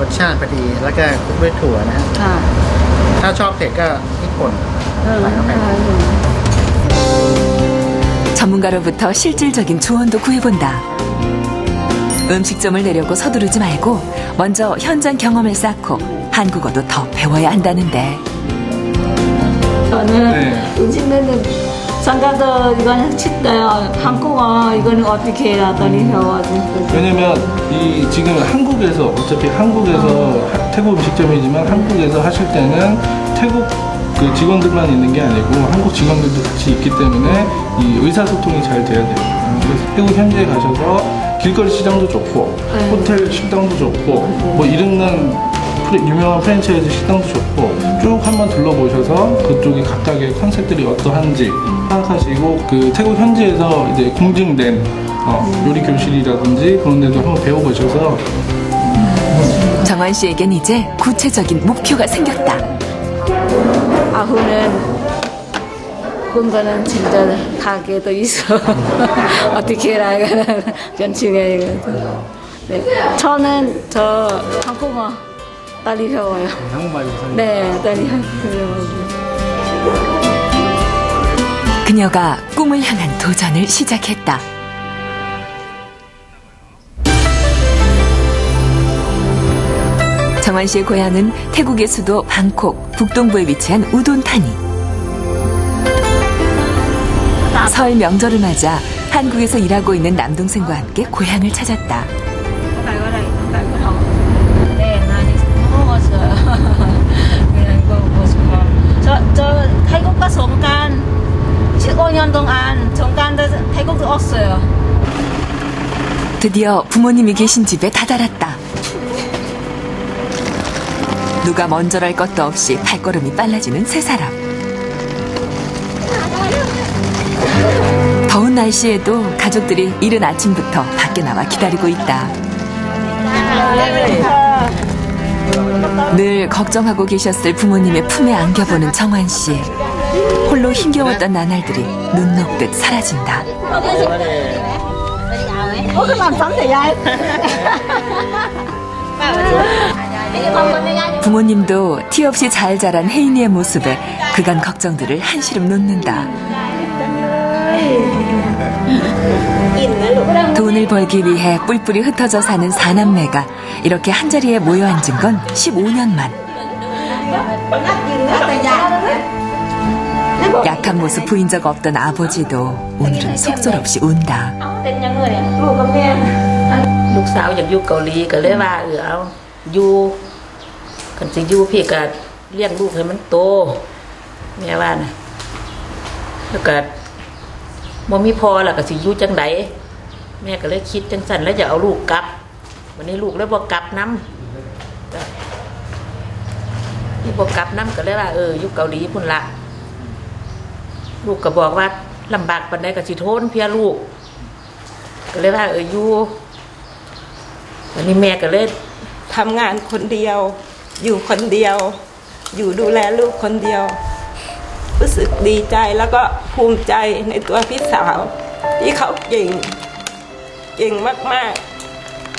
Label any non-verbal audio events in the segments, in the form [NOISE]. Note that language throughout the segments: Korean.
รสชาติพอดี แล้วก็คลุกด้วยถั่วนะฮะ ค่ะ ถ้าชอบเผ็ดก็พริกป่น เออ ใส่เข้าไป 전문가로부터 실질적인 조언도 구해본다. 음식점을 내려고 서두르지 말고 먼저 현장 경험을 쌓고 한국어도 더 배워야 한다는데 저는 네. 음식 내는 잠깐도 이거는 칠때요 한국어 이거는 어떻게 해야 하더니 배워가지고 왜냐면 이 지금 한국에서 어차피 한국에서 하- 태국 음식점이지만 한국에서 하실 때는 태국 그 직원들만 있는 게 아니고 한국 직원들도 같이 있기 때문에 이 의사소통이 잘 돼야 돼요. 그래서 태국 현지에 가셔서 길거리 시장도 좋고 네. 호텔 식당도 좋고 뭐 이름난 프레- 유명한 프랜차이즈 식당도 좋고 쭉 한번 둘러보셔서 그쪽이 각각의 컨셉들이 어떠한지 파악하시고 그 태국 현지에서 이제 공증된 어, 요리 교실이라든지 그런 데도 한번 배워보셔서. 정환 씨에겐 이제 구체적인 목표가 생겼다. 아후는 그거는 진짜 가게도 있어. [LAUGHS] 어떻게 해라 이거는 견칭해 이거 네. 저는 저 한국어 딸이 배워요 한국말 우선 네 딸이 배워요 그녀가 꿈을 향한 도전을 시작했다. 정환 씨의 고향은 태국의 수도 방콕 북동부에 위치한 우돈타니. 설 명절을 맞아 한국에서 일하고 있는 남동생과 함께 고향을 찾았다. 태국과 정간 15년 동안 정간도 태국도 왔어요. 드디어 부모님이 계신 집에 다다랐다. 누가 먼저랄 것도 없이 발걸음이 빨라지는 세 사람. 더운 날씨에도 가족들이 이른 아침부터 밖에 나와 기다리고 있다. 늘 걱정하고 계셨을 부모님의 품에 안겨보는 정환 씨. 홀로 힘겨웠던 나날들이 눈 녹듯 사라진다. 부모님도 티 없이 잘 자란 혜인이의 모습에 그간 걱정들을 한시름 놓는다. 돈을 벌기 위해 뿔뿔이 흩어져 사는 사남매가 이렇게 한자리에 모여 앉은 건 15년 만. 약한 모습 보인 적 없던 아버지도 오늘은 속절없이 운다. ลูกสาวอยากอยู่เกาหลีก็เลยว่าเออเอาอยู่กันสิอยู่พี่ก็เลี้ยงลูกให้มันโตแม่ว่านะแล้วก็บ่มีพอแล้วก็สิอยู่จังไดแม่ก็เลยคิดจังสั่นแล้วจะเอาลูกกลับ วันนี้ลูกเลยบ่กลับนํก็ที่บ่กลับนํก็เลยว่า เอออยู่เกาหลีพุ่นละ ลูกก็บอกว่าลำบากปานใดก็สิทนเพียลูก ก็เลยว่าเอออยู่วันนี้แม่ก็เลยทำงานคนเดียว อยู่คนเดียว อยู่ดูแลลูกคนเดียว รู้สึกดีใจแล้วก็ภูมิใจในตัวพี่สาว ที่เขาเก่ง เก่งมาก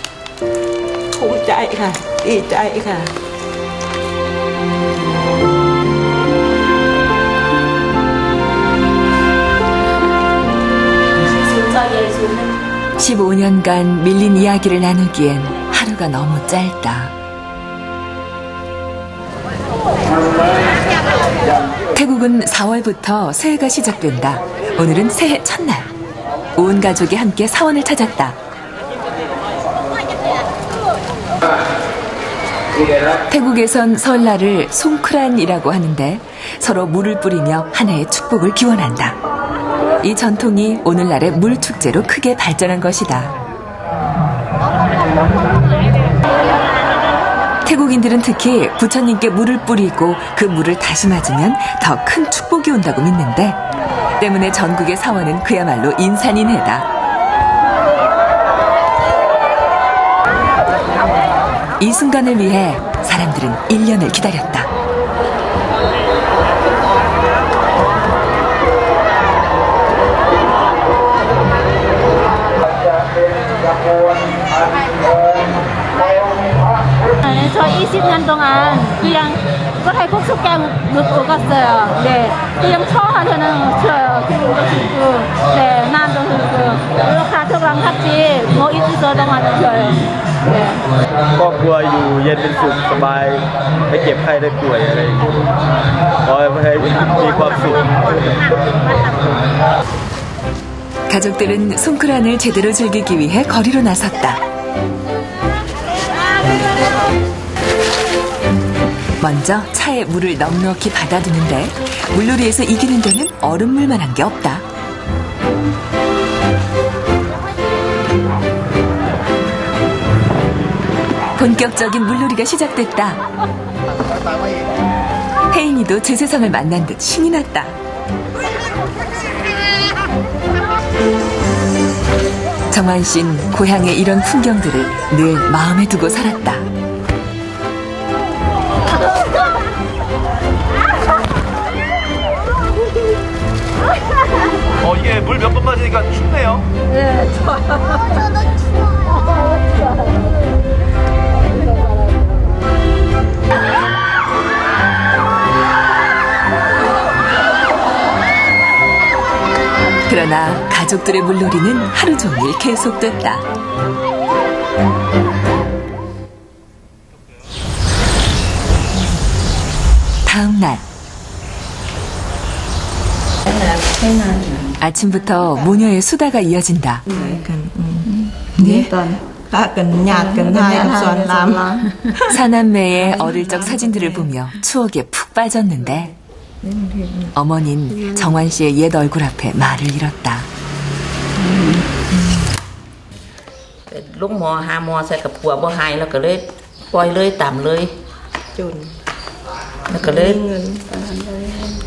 ๆ ภูมิใจค่ะ ดีใจค่ะ 15년간 밀린 이야기를 나누기엔 하루가 너무 짧다. 태국은 4월부터 새해가 시작된다. 오늘은 새해 첫날. 온 가족이 함께 사원을 찾았다. 태국에선 설날을 송크란이라고 하는데 서로 물을 뿌리며 한 해의 축복을 기원한다. 이 전통이 오늘날의 물 축제로 크게 발전한 것이다. 태국인들은 특히 부처님께 물을 뿌리고 그 물을 다시 맞으면 더 큰 축복이 온다고 믿는데 때문에 전국의 사원은 그야말로 인산인해다. 이 순간을 위해 사람들은 1년을 기다렸다. 20년 동안 그냥 그 태국 숙경 못 오갔어요. 네, 그냥 처음에는 저 그리고 그 네, 난도 그 가족랑 같이 뭐 있어 동안은 저요. 네. ครอบครัวอยู่เย็นเป็นสุขสบายไม่เจ็บไข้ได้ป่วยอะไรอย่างเงี้ยขอให้มีความสุข 가족들은 송크란을 제대로 즐기기 위해 거리로 나섰다. 먼저 차에 물을 넉넉히 받아두는데 물놀이에서 이기는 데는 얼음물만한 게 없다. 본격적인 물놀이가 시작됐다. 혜인이도 제 세상을 만난 듯 신이 났다. 정환 씨는 고향의 이런 풍경들을 늘 마음에 두고 살았다. 어 이게 물 몇 번 맞으니까 춥네요. 그러나 가족들의 물놀이는 하루 종일 계속됐다. 다음 날 아침부터 모녀의 수다가 이어진다. 네. 네. 사남매의 어릴 적 사진들을 보며 추억에 푹 빠졌는데 어머닌 정환 씨의 옛 얼굴 앞에 말을 잃었다.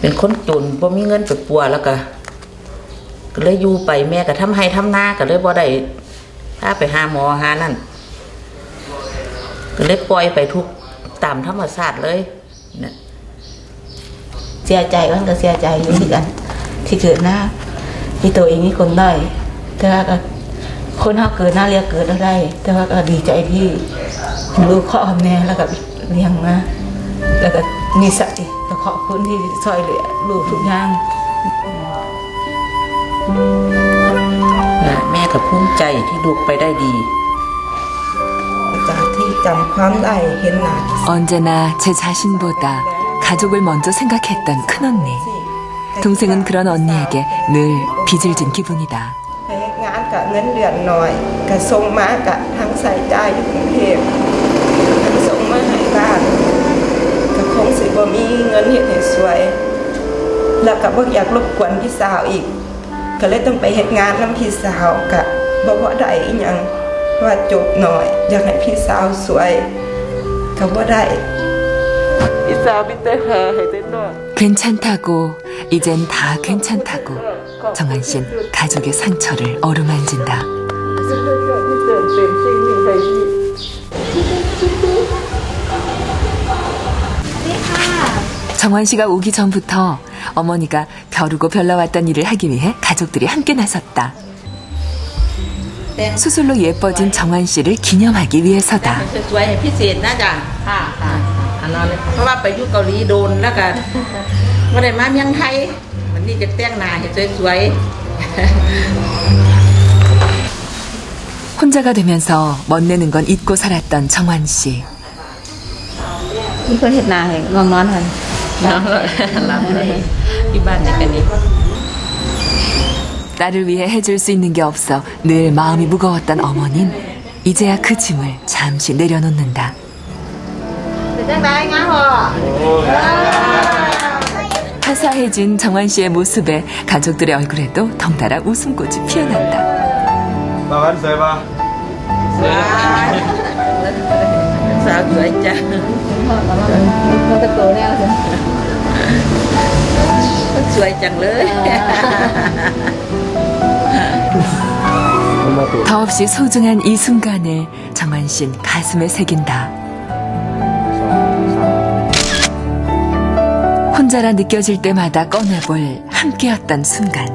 เลยปล่อยเลยตามเลยจุนแล้วก็เลยเงินเป็นคนจนบ่มีเงินไปปัวแล้วก็ก็เลยอยู่ไปแม่ก็ทำให้ทำหน้าก็เลยบ่ได้พาไปหาหมอหานั่นก็เลยปล่อยไปทุกตามธรรมชาติเลยเนี่ยเสียใจมันก็เสียใจอยู่ที่กัน ที่เกิดหน้าที่ตัวเองนี่คนได้แต่ว่าก็คนเขาเกิดหน้าเรียกเกิดแล้วได้ แต่ว่าก็ดีใจที่ลูกพ่อแม่แล้วก็เลี้ยงมาแล้วก็มีสติ ขอบคุณที่ช่วยเหลือลูกทุกอย่าง แม่ก็ภูมิใจที่ลูกไปได้ดี จากที่จำความได้เห็นหน้า 언제나 제 자신보다 가족을 먼저 생각했던 큰언니. 동생은 그런 언니에게 늘 빚을 진 기분이다. ไปเฮ็ดงานกับเงินเดือนหน่อยกระส่งมากับทางใส่ใจายอยู่กรุงเทพ บ่มีเงินเฮ็ดให้สวย แล้วก็บ่อยากรบกวนพี่สาวอีก ก็เลยต้องไปเฮ็ดงานนํพี่สาวก็บ่พอได้อีหยังว่าจบหน่อย อยากให้พี่สาวสวยก็บ่ได้พี่สาวมีแต่หาให้แต่น้อย 괜찮다고, 이젠 다 괜찮다고. 정한 씨는 가족의 상처를 어루만진다. 정원 씨가 오기 전부터 어머니가 벼르고 별러왔던 일을 하기 위해 가족들이 함께 나섰다. 수술로 예뻐진 정환 씨를 기념하기 위해서다. 혼자가 되면서 멋내는 건 잊고 살았던 정환 씨. 이걸 했나? 해. 나를 위해 해줄 수 있는 게 없어 늘 마음이 무거웠던 어머님 이제야 그 짐을 잠시 내려놓는다. 화사해진 정환 씨의 모습에 가족들의 얼굴에도 덩달아 웃음꽃이 피어난다. บางวันสวยปะ สาวสวยจ้ะ มันตะโกนแล้วจ้ะ สวยจังเลย 더없이 소중한 이 순간을 정환 씨는 가슴에 새긴다. 혼자라 느껴질 때마다 꺼내볼 함께였던 순간.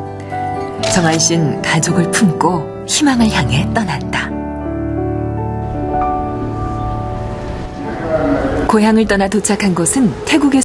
정환 씨는 가족을 품고 희망을 향해 떠난다. 고향을 떠나 도착한 곳은 태국의